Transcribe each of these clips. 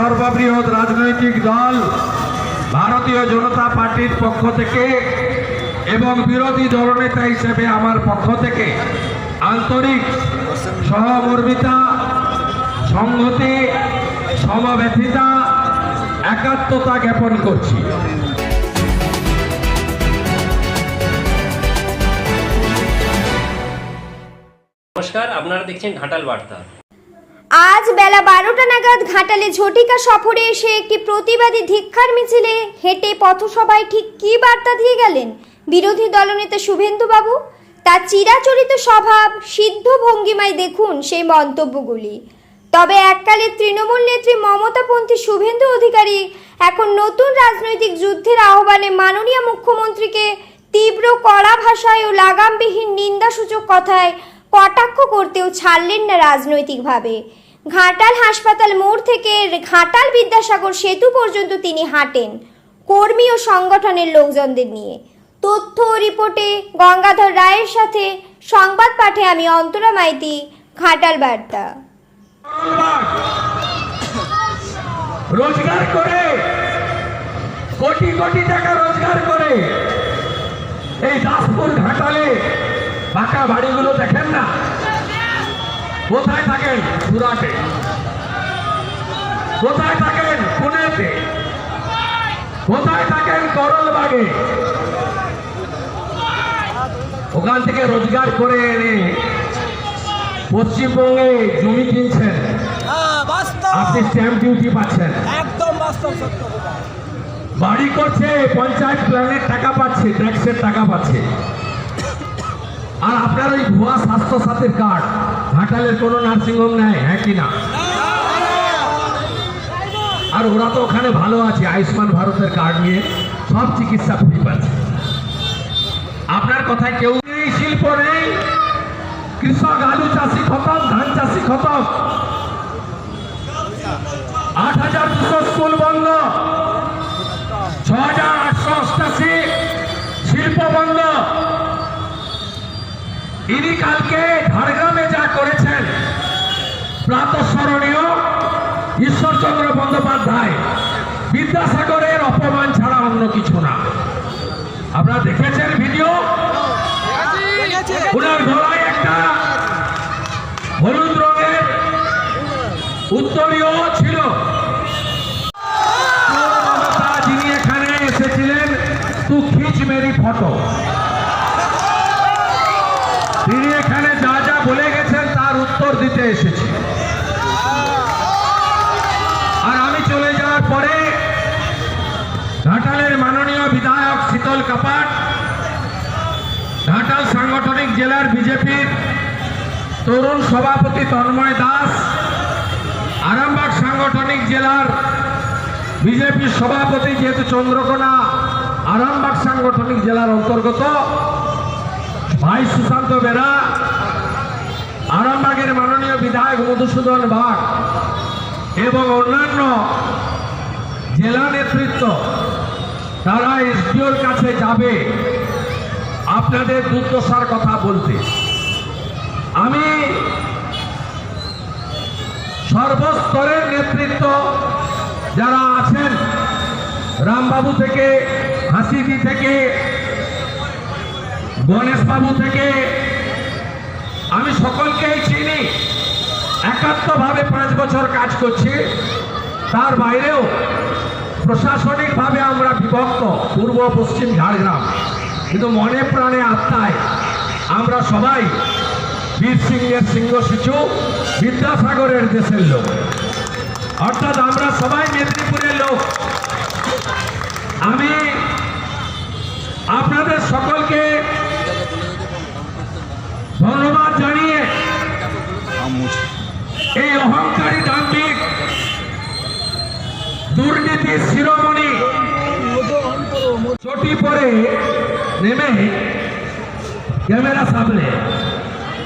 সর্ববৃহৎ রাজনৈতিক দল ভারতীয় জনতা পার্টির পক্ষ থেকে এবং বিরোধী দলনেতা হিসেবে আমার পক্ষ থেকে আন্তরিক সহমর্মিতা, সংহতি সমব্যথিতা একাত্মতা জ্ঞাপন করছি। নমস্কার, আপনারা দেখছেন ঘাটাল বার্তা। আজ বেলা বারোটা নাগাদ ঘাটালে ঝটিকা সফরে এসে একটি প্রতিবাদী ধিক্ষার মিছিলে হেঁটে পথসভায় ঠিক কী বার্তা দিয়ে গেলেন বিরোধী দলনেতা শুভেন্দুবাবু? তার চিরাচরিত স্বভাব সিদ্ধ ভঙ্গিমায় দেখুন সেই মন্তব্যগুলি। তবে এককালে তৃণমূল নেত্রী মমতাপন্থী শুভেন্দু অধিকারী এখন নতুন রাজনৈতিক যুদ্ধের আহ্বানে মাননীয় মুখ্যমন্ত্রীকে তীব্র কড়া ভাষায় ও লাগামবিহীন নিন্দাসূচক কথায় কটাক্ষ করতেও ছাড়লেন না রাজনৈতিকভাবে। ঘাটাল হাসপাতাল মোড় থেকে ঘাটাল বিদ্যাসাগর সেতু পর্যন্ত তিনি হাঁটেন কর্মী ও সংগঠনের লোকজনদের নিয়ে। তথ্য রিপোর্টে গঙ্গাধর রায়ের সাথে সংবাদ পাঠে আমি অন্তরা মাইতি, ঘাটাল বার্তা। রোজগার করে, কোটি কোটি টাকা রোজগার করে এই দাসপুর ঘাটালে পাকা বাড়িগুলো দেখেন না? কোথায় থাকেন? সুরাটে কোথায় থাকেন? পুনেতে। কোথায় থাকেন? করলবাগে। ওখান থেকে রোজগার করে এনে পশ্চিমবঙ্গে জমি কিনছেন। হ্যাঁ, আপনি স্ট্যাম্প ডিউটি পাচ্ছেন। একদম বাস্তব সত্য বাড়ি করছে পঞ্চায়েত প্ল্যানের টাকা পাচ্ছে ট্যাক্সের টাকা পাচ্ছে। আর আপনার ওই ভুয়া স্বাস্থ্য সাথীর কার্ড ঘাটালের কোনো নার্সিংহোম নেয় হ্যাঁ কি না? আর ওরা তো ওখানে ভালো আছে, আয়ুষ্মান ভারতের কার্ড নিয়ে সব চিকিৎসা ফ্রি পাচ্ছে। আপনার কথায় কেউ নেই, শিল্প নেই। কৃষক, আলু চাষি খতম, ধান চাষি খতম। আট হাজার দুশো স্কুল বন্ধ। ছ হাজার আটশো অষ্টাশি শিল্প বন্ধ। ইনি কালকে ঝাড়গ্রামে যা করেছেন প্রাতঃস্মরণীয় ঈশ্বরচন্দ্র বন্দ্যোপাধ্যায়। বিদ্যাসাগরের অপমান ছাড়া অন্য কিছু না। আপনারা দেখেছেন ভিডিও? ওনার গলায় একটা হলুদ রঙের উত্তরীয় ছিল। যিনি এখানে এসেছিলেন তু খিচ মেরি ফটো। তিনি এখানে যা যা বলে গেছেন তার উত্তর দিতে এসেছি। আর আমি চলে যাওয়ার পরে ঘাটালের মাননীয় বিধায়ক শীতল কাপাট, ঘাটাল সাংগঠনিক জেলার বিজেপির তরুণ সভাপতি তন্ময় দাস, আরামবাগ সাংগঠনিক জেলার বিজেপির সভাপতি যেহেতু চন্দ্রকোনা, আরামবাগ সাংগঠনিক জেলার অন্তর্গত। ভাই সুশান্ত বেরা, আরামবাগের মাননীয় বিধায়ক মধুসূদন বাগ এবং অন্যান্য জেলা নেতৃত্ব, তারা এসডিওর কাছে যাবে আপনাদের দুর্দশার কথা বলতে। আমি সর্বস্তরের নেতৃত্ব যারা আছেন, রামবাবু থেকে, হাসিদি থেকে গণেশবাবু থেকে আমি সকলকেই চিনি, একাত্মভাবে পাঁচ বছর কাজ করছি। তার বাইরেও প্রশাসনিকভাবে আমরা বিভক্ত, পূর্ব, পশ্চিম, ঝাড়গ্রাম। কিন্তু মনে প্রাণে আত্মায় আমরা সবাই বীর সিংহের সিংহ শিশু, বিদ্যাসাগরের দেশের লোক। অর্থাৎ আমরা সবাই মেদিনীপুরের লোক। আমি আপনাদের সকলকে ধন্যবাদ জানিয়ে এই অহংকারী দাম্ভিক দুর্নীতি শিরোমণি চটি পরে নেমে ক্যামেরা সামনে।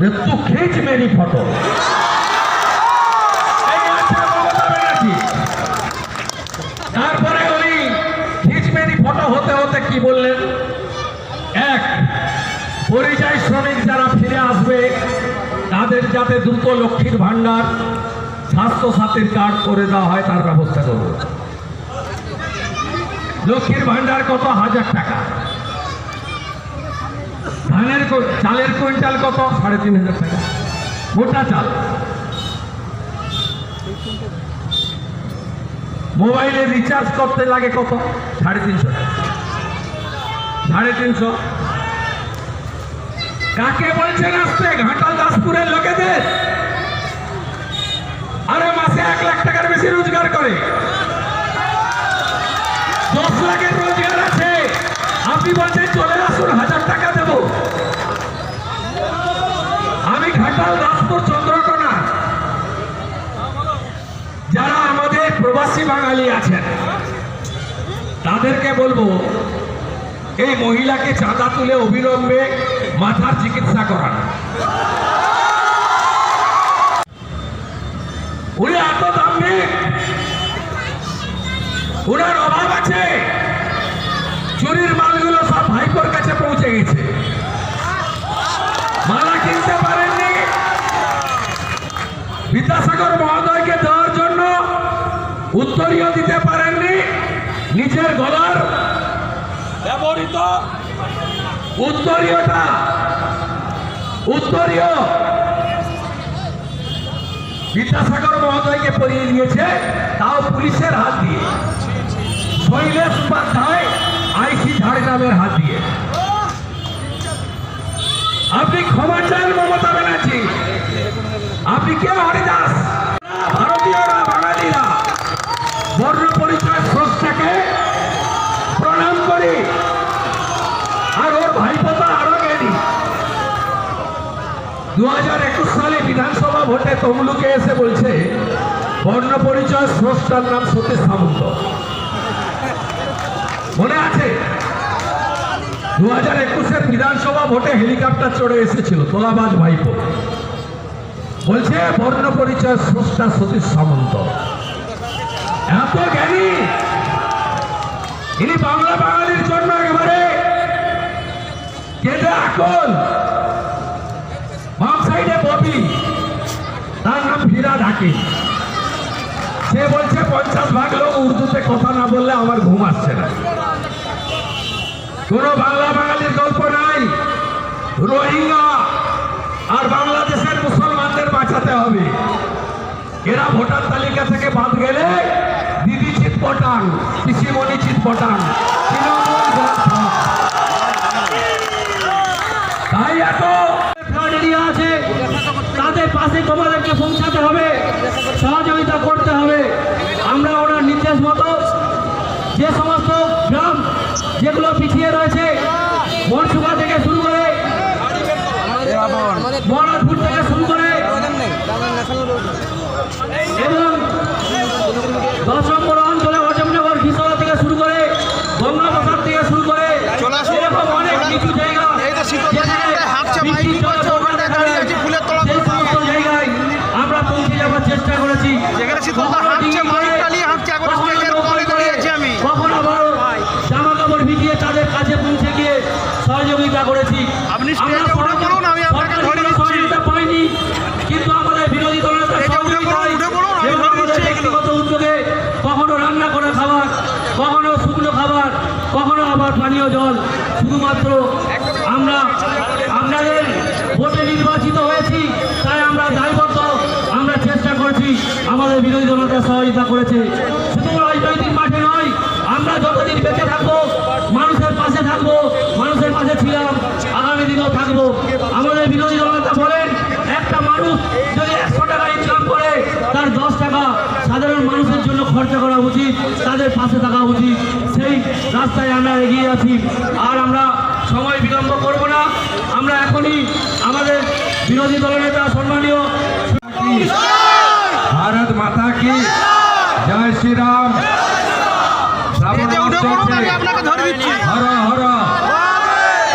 যে তু খিচ মেরি ফটো ব্যানার্জি। তারপরে উনি খিচ মেরি ফটো হতে হতে কি বললেন? এক, পরিযায়ী শ্রমিক যারা ফিরে আসবে, তাদের যাতে দ্রুত লক্ষ্মীর ভাণ্ডার স্বাস্থ্য সাথীর কার্ড করে দেওয়া হয়, তার ব্যবস্থা করব লক্ষ্মীর ভান্ডার কত? হাজার টাকা। ধানের চালের কুইন্টাল কত? সাড়ে তিন হাজার টাকা। মোটা চাল। মোবাইলে রিচার্জ করতে লাগে কত? সাড়ে তিনশো সাড়ে তিনশো। কাকে বলছেন আসতে? ঘাটাল দাসপুরের লোকেদের আরে মাসে এক লাখ টাকার বেশি রোজগার করে দশ লাখের রোজগার আছে আপনি বলছেন চলে আসুন হাজার টাকা দেব আমি ঘাটাল দাসপুর চন্দ্রকোনা যারা আমাদের প্রবাসী বাঙালি আছেন তাদেরকে বলব এই মহিলাকে চাঁদা তুলে অবিলম্বে মাথার চিকিৎসা করান। উনি এত ওনার অভাব আছে। চুরির মালগুলো সব ভাইপোর কাছে পৌঁছে গেছে। মালা কিনতে পারেননি। বিদ্যাসাগর মহোদয়কে উত্তরীয় দিতে পারেননি। নিজের গলার ব্যবহৃত উত্তরীয়টা উত্তরীয়। বিদ্যাসাগর মহোদয়কে পরিয়ে দিয়েছে, তাও পুলিশের হাত দিয়ে। শৈলেশ উপাধ্যায় আইসি ঝাড়গ্রামের হাত দিয়ে। আপনি ক্ষমা চান মমতা ব্যানার্জি। আপনি কে? হরিদাস ভারতীয়রা বাঙালিরা বর্ণ পরিচয় স্রষ্টাকে প্রণাম আর ওর ভাইপোতা আরও জ্ঞানী দু হাজার একুশ সালে বিধানসভা ভোটে তমলুকে এসে বলছে, বর্ণ পরিচয় স্রষ্টার নাম সতীশ সামন্ত। মনে আছে? দু হাজার একুশের বিধানসভা ভোটে হেলিকপ্টার চড়ে এসেছিল তোলাবাজ ভাইপো। বলছে, বর্ণ পরিচয় স্রষ্টা সতীশ সামন্ত। এত জ্ঞানী ইনি বাংলা বাঙালির জন্য একেবারে। কেটে আকল। বাম সাইডে ববি। তার নাম ফিরা ঢাকি। সে বলছে, পঞ্চাশ ভাগ লোক উর্দুতে কথা না বললে আমার ঘুম আসছে না। কোন বাংলা বাঙালির গল্প নাই। রোহিঙ্গা আর বাংলাদেশের মুসলমানদের বাঁচাতে হবে। এরা ভোটার তালিকা থেকে বাদ গেলে চিৎপটাং পিসিমণি চিৎপটাং তৃণমূল গ্রাম তাই এত ফ্লাড আছে, তাদের পাশে তোমাদেরকে পৌঁছাতে হবে, সহযোগিতা করতে হবে। আমরা ওনার নির্দেশ মতো যে সমস্ত গ্রাম যেগুলো পিছিয়ে রয়েছে বনসুকা থেকে শুরু করে মহারাজপুর থেকে শুরু করে এবং দশ নম্বর অঞ্চলে অজমনগর ঘিসলা থেকে শুরু করে গঙ্গাপ্রসাদ থেকে শুরু করে এরকম অনেক কিছু জায়গা যেখানে বৃষ্টির জলে বন্যা দেখা যায়, সেই সমস্ত জায়গায় আমরা পৌঁছে যাওয়ার চেষ্টা করেছি কখনো নৌকায় করে, কখনো আবার জামা কাপড় ভিজিয়ে তাদের কাছে পৌঁছে গিয়ে সহযোগিতা করেছি। আপনি স্টেজে উঠে আমি আপনাকে ধরে কোনো পাইনি কিন্তু আমাদের বিরোধী দলের। ব্যক্তিগত উদ্যোগে কখনো রান্না করে খাবার কখনো শুকনো খাবার কখনো আবার পানীয় জল শুধুমাত্র আমরা আপনাদের ভোটে নির্বাচিত হয়েছি তাই আমরা করেছি আমাদের বিরোধী দলটা সহযোগিতা করেছে। শুধু রাজনৈতিক মাঠে নয়, আমরা যতদিন বেঁচে থাকব, মানুষের পাশে থাকব, মানুষের পাশে ছিলাম, আগামী দিনেও থাকব। আমাদের বিরোধী দলনেতা বলেন, একটা মানুষ যদি একশো টাকা ইনকাম করে, তার দশ টাকা সাধারণ মানুষের জন্য খরচা করা উচিত, তাদের পাশে থাকা উচিত। সেই রাস্তায় আমরা এগিয়ে আছি। আর আমরা সময় বিলম্ব করব না। আমরা এখনই আমাদের বিরোধী দলনেতা সম্মানীয় দিচ্ছি। হর হর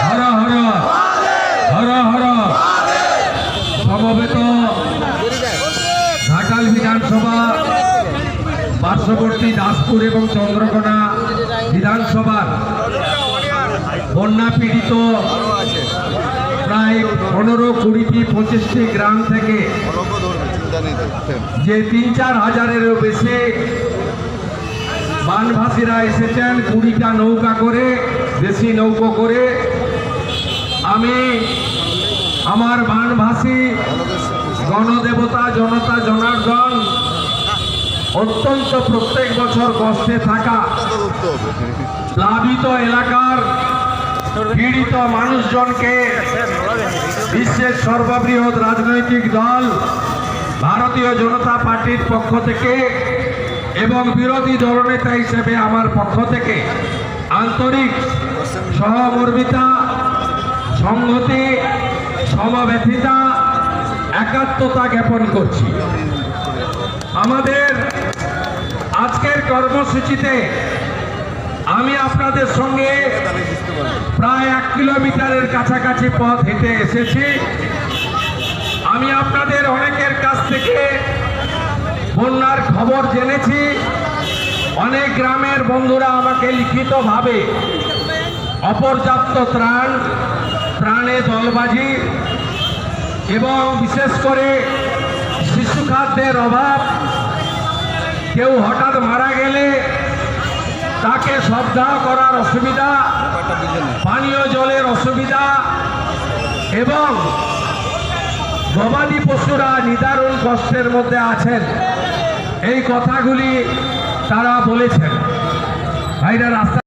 হর হর হর হর। সমবেত ঘাটাল বিধানসভা পার্শ্ববর্তী দাসপুর এবং চন্দ্রকোনা বিধানসভার বন্যা পীড়িত প্রায় পনেরো কুড়িটি পঁচিশটি গ্রাম থেকে যে তিন চার হাজারেরও বেশি বানভাসীরা এসেছেন কুড়িটা নৌকা করে, দেশি নৌকো করে। আমি আমার বানভাসী গণদেবতা, জনতা, জনার্দন, অত্যন্ত প্রত্যেক বছর কষ্টে থাকা প্লাবিত এলাকার পীড়িত মানুষজনকে বিশ্বের সর্ববৃহৎ রাজনৈতিক দল, ভারতীয় জনতা পার্টির পক্ষ থেকে এবং বিরোধী দলনেতা হিসেবে আমার পক্ষ থেকে আন্তরিক সহমর্মিতা, সংহতি সমব্যথিতা একাত্মতা জ্ঞাপন করছি। আমাদের আজকের কর্মসূচিতে আমি আপনাদের সঙ্গে প্রায় এক কিলোমিটারের কাছাকাছি পথ হেঁটে এসেছি। আমি আপনাদের অনেকের কাছ থেকে বন্যার খবর জেনেছি। অনেক গ্রামের বন্ধুরা আমাকে লিখিতভাবে অপর্যাপ্ত ত্রাণ, ত্রাণে দলবাজি এবং বিশেষ করে শিশু খাদ্যের অভাব। কেউ হঠাৎ মারা গেলে তাকে শ্রদ্ধা করার অসুবিধা, পানীয় জলের অসুবিধা এবং গবাদি পশুরা নিদারুণ কষ্টের মধ্যে আছেন। এই কথাগুলি তারা বলেছেন। ভাইরা রাস্তা